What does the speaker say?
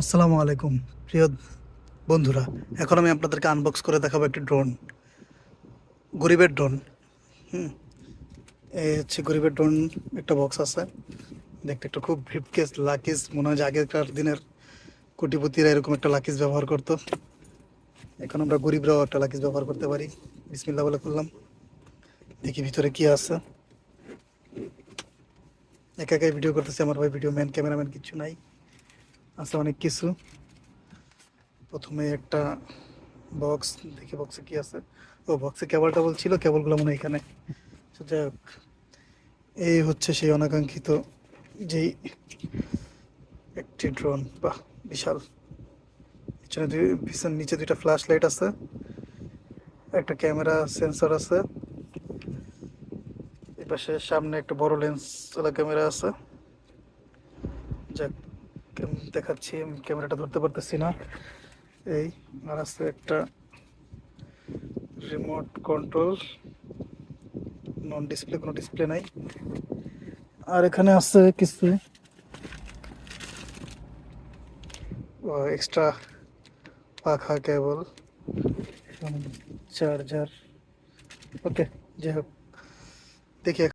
আসসালামু আলাইকুম, প্রিয় বন্ধুরা। এখন আমি আপনাদেরকে আনবক্স করে দেখাবো একটি ড্রোন গরিবের ড্রোন হুম, এই হচ্ছে গরিবের ড্রোন একটা বক্স আছে। দেখতে একটা খুব ভিপকেস লাকিস মনে হয় যে আগেকার দিনের কোটিপতিরা এরকম একটা লাকিস ব্যবহার করতো। এখন আমরা গরিবরাও একটা লাকিস ব্যবহার করতে পারি। বিসমিল্লা বলে করলাম। দেখি ভিতরে কি আছে। একা একাই ভিডিও করতেছি, আমার ভাই ভিডিও ম্যান ক্যামেরাম্যান কিছু নাই। আছে অনেক কিছু। প্রথমে একটা বক্স দেখি বক্সে কি আছে। ও বক্সে কেবল টেবল ছিল কেবলগুলো মনে এখানে। যাই হোক, এই হচ্ছে সেই অনাকাঙ্ক্ষিত যেই একটি ড্রোন বাহ, বিশাল। পিছনে দুই, পিছন নিচে দুইটা ফ্ল্যাশ লাইট আছে, একটা ক্যামেরা সেন্সর আছে। এই পাশে সামনে একটা বড় লেন্স ওলা ক্যামেরা আছে। যাক দেখাচ্ছি ক্যামেরাটা ধরতে পারতেছি না। এই, আর আছে একটা রিমোট কন্ট্রোল নন ডিসপ্লে কোনো ডিসপ্লে নাই। আর এখানে আছে কিছু এক্সট্রা পাখা কেবল চার্জার ওকে যাই হোক, দেখি